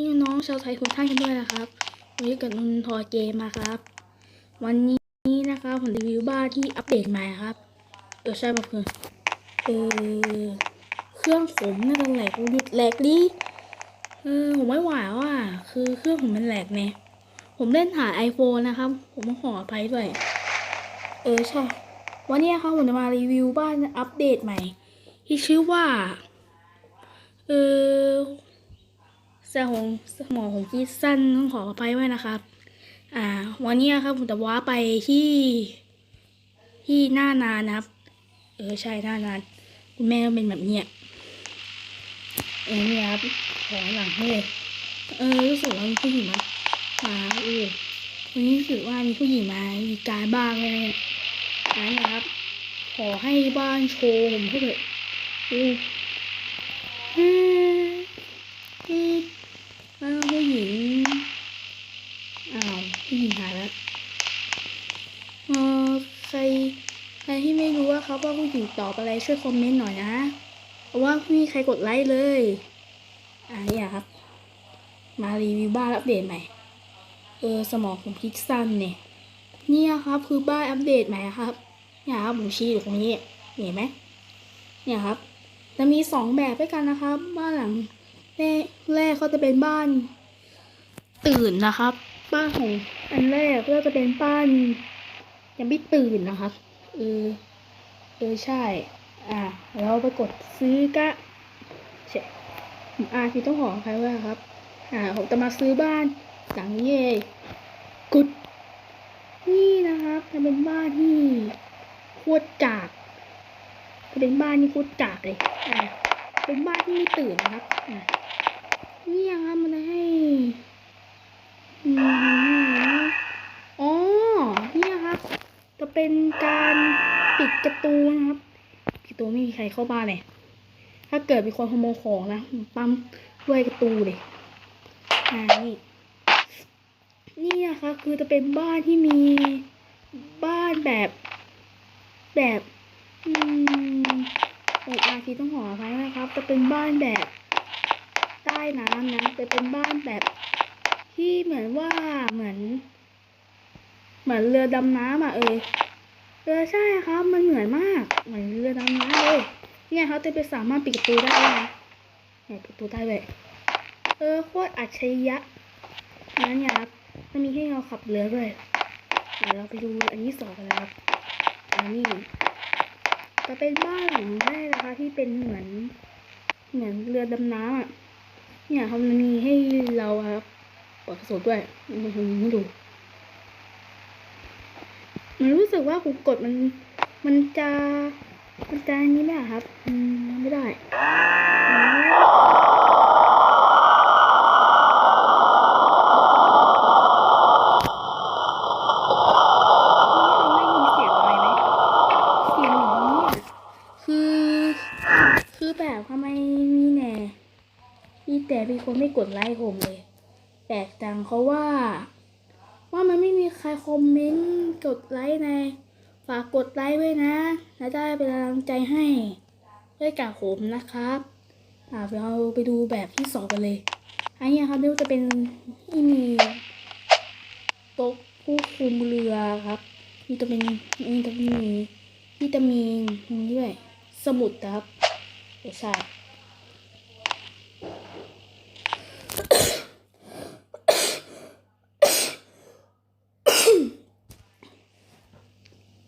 พี่น้องชาวไทยทุกท่านกันด้วยนะครับวันนี้กิดนนทอเกมาครับ วันนี้นะครับผมรีวิวบ้านที่อัปเดตใหม่ครับ เออใช่ป่ะเพื่อนเออเครื่องผมน่าจะแหลกหยุดแหลกดิเออผมไม่ไหวว่ะคือเครื่องผมมันแหลกไงผมเล่นหา iPhone นะครับ ผมขออภัยด้วย เออใช่ วันนี้ครับผมจะมารีวิวบ้านอัปเดตใหม่ ที่ชื่อว่า เออ สมองสมองของคิดสั้นต้องขออภัยไว้นะครับ อ่า วันนี้ครับผมจะว้าไปที่ ที่หน้านานนะครับ เออใช่หน้านานคุณแม่ก็เป็นแบบเนี้ยเออนี่ครับของหลังเลยเออรู้สึกว่ามีผู้หญิงมามาเออวันนี้รู้สึกว่ามีผู้หญิงมามีการบ้างเลยเนี่ยนนี้ครับ ขอให้บ้านโชว์ผมเถอะอืออืมอืม แล้วผู้หญิง อ้าวผู้หญิงหายแล้วเออใครใครที่ไม่รู้ว่าเขาว่าผู้หญิงตอบอะไรช่วยคอมเมนต์หน่อยนะเพราะว่าไม่มีใครกดไลค์เลยอ่านี่ยครับ มารีวิวบ้านอัปเดตใหม่ เออสมองผมคิดสั้นเนี่ยเนี่ยครับคือบ้านอัปเดตใหม่ครับเนี่ยครับผมชี้อยู่ตรงนี้เห็นไหมเนี่ยครับ จะมีสองแบบด้วยกันนะครับ บ้านหลัง แรกแรกเขาจะเป็นบ้าน ตื่นนะครับ บ้านของอันแรกก็จะเป็นบ้านยังไม่ตื่นนะครับเออเออใช่ อ่าเราไปกดซื้อกะเช่อาพี่ต้องขอใครว่าครับ อ่าผมจะมาซื้อบ้านหลังนี้เองกดนี่นะครับจะเป็นบ้านที่โคตรจากจะเป็นบ้านที่โคตรจากเลยอ่าเป็นบ้านที่ไม่ตื่นนะครับอ่า นี่ยังครับมันจะให้อ๋อนี่ครับ จะเป็นการปิดประตูนะครับประตูไม่มีใครเข้าบ้านเลยถ้าเกิดมีคนขโมยของนะปั๊มด้วยประตูเลยอ่านี่นี่นะคะคือจะเป็นบ้านที่มีบ้านแบบ แบบ อืมผมอาทีต้องขออภัยนะครับ จะเป็นบ้านแบบ น้ำนะแต่เป็นบ้านแบบที่เหมือนว่าเหมือน เหมือนเรือดำน้ำอะเออเออใช่ครับมันเหมือนมาก เหมือนเรือดำน้ำเลยเนี่ยเขาจะไปสามารถปิดประตูได้นะเนี่ยปิดประตูได้เลยเออโคตรอัจฉริยะนั้นเนี่ยครับจะมีให้เราขับเรือด้วยเดี๋ยวเราไปดูอันที่สองกันเลยครับอันนี้จะเป็นบ้านหลังแรกนะคะที่เป็นเหมือน เหมือนเรือดำน้ำอะ เนี่ยเขามันมีให้เราครับเปิดกระสุนด้วยมันทำให้ดู มันรู้สึกว่าผมกดมัน มันจะมันจะอันนี้ไม่ได้ครับ อืมไม่ได้นี่ทำได้ยินเสียงอะไรไหมเสียงอย่างนี้อะคือคือแบบทำไมมีแหน่ มีแต่มีคนไม่กดไลค์ผมเลย แปลกจังเขาว่า ว่ามันไม่มีใครคอมเมนต์กดไลค์ใน ฝากกดไลค์ไว้นะแล้วได้เป็นกำลังใจให้ด้วยกับผมนะครับอ่าเราไปดูแบบที่สองกันเลยอันนี้ครับเรียกว่จะเป็นที่มีโต๊ะผู้คุมเรือครับที่จะเป็นนี่จะมีที่จะมีนี่ด้วย สมุดนะครับใช่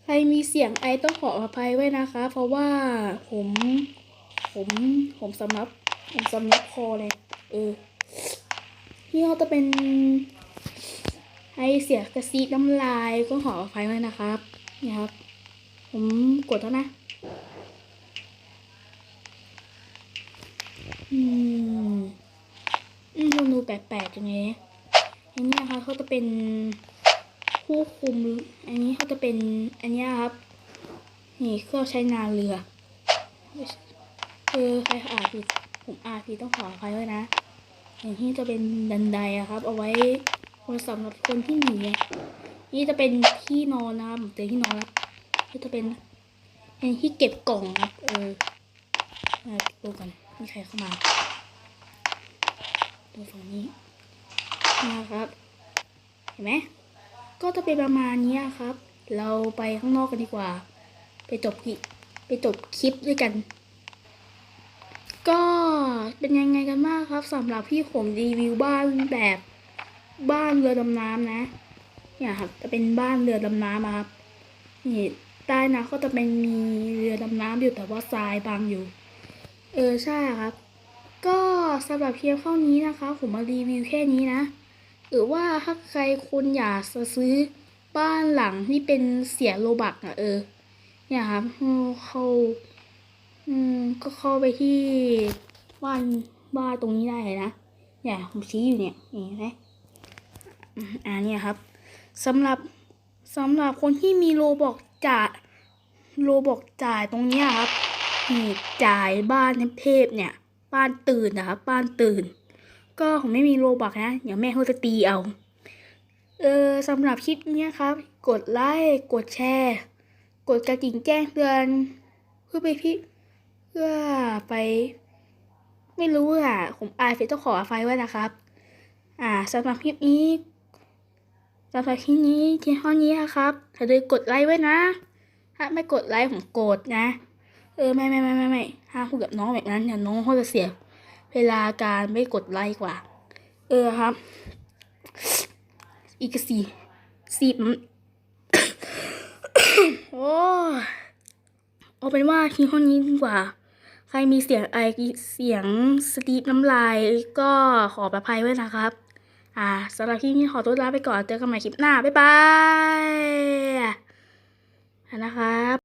ใค รมีเสียงไอต้องขออภัยไว้นะคะ เพราะว่าผม ผมผมสำลับผมสำลับคอเลยเออนี่เขาจะเป็นไอเสียกระซีดน้ำลายก็ขออภัยไว้นะครับเนี่ยครับ ผมกดแล้วนะอืมอืมดูแปลกๆจังเลยอันนี้นะคะเขาจะเป็น ผู้คุม อันนี้เขาจะเป็นอันนี้ครับ นี่เครื่องใช้นาเรือเออใครอ่านผิดผมอ่านผิดต้องขออภัยด้วยนะ อย่างที่จะเป็นดันไดอะครับ เอาไว้คนสำหรับคนที่หนีนี่จะเป็นที่นอนนะครับผมเจอที่นอนแล้วนี่จะเป็นอันที่เก็บกล่องครับ เออมาดูกันมีใครเข้ามาตรงฝั่งนี้นะครับ เห็นไหม ก็จะเป็นประมาณนี้ครับ เราไปข้างนอกกันดีกว่า ไปจบคลิไปจบคลิปด้วยกัน ก็เป็นยังไงกันบ้างครับสำหรับพี่ผมรีวิวบ้านแบบบ้านเรือดำน้ำนะ เนี่ยครับจะเป็นบ้านเรือดำน้ำครับนี่ใต้น้ำก็จะเป็นมีเรือดำน้ำอยู่แต่ว่าทรายบังอยู่ เออใช่ครับ ก็สำหรับเพียงเท่านี้นะคะ ผมมารีวิวแค่นี้นะ หรือว่าถ้าใครคุณอยากจะซื้อบ้านหลังที่เป็นเสียโลบักอะเออ เนี่ยครับเขาอืมก็เข้าไปที่บ้านบ้านตรงนี้ได้นะ เนี่ยผมชี้อยู่เนี่ยเห็นไหมอืมอ่าเนี่ยครับสำหรับสำหรับคนที่มีโลบอกจ่ายโลบอกจ่ายตรงเนี้ยครับนี่จ่ายบ้านเทพเนี่ย บ้านตื่นนะครับ บ้านตื่น ก็ผมไม่มีโลบักนะ เดี๋ยวแม่เขาจะตีเอา เออสำหรับคลิปนี้ครับ กดไลค์กดแชร์ กดกระดิ่งแจ้งเตือน เพื่อไปพี่เพื่อไป ไม่รู้อะ ผมอายเฟซต้องขออภัยไว้นะครับ อ่าสำหรับคลิปนี้สำหรับคลิปนี้เพียงเท่านี้นะครับอย่าลืมกดไลค์ไว้นะ ถ้าไม่กดไลค์ผมโกรธนะ เออไม่ไม่ไม่ไม่ไม่ห้ามพูดกับน้องแบบนั้นเดี๋ยน้องเขาจะเสีย เวลาการไม่กดไลค์กว่า เออครับ อีกสี่สี่โอ้เอาเป็นว่าทีเท่านี้ดีกว่า ใครมีเสียงไอเสียงสตีปน้ำลายก็ขอประภัยไว้นะครับ อ่าสำหรับที่นี้ขอตัวลาไปก่อนเจอกันใหม่คลิปหน้า บ๊ายบายนะครับ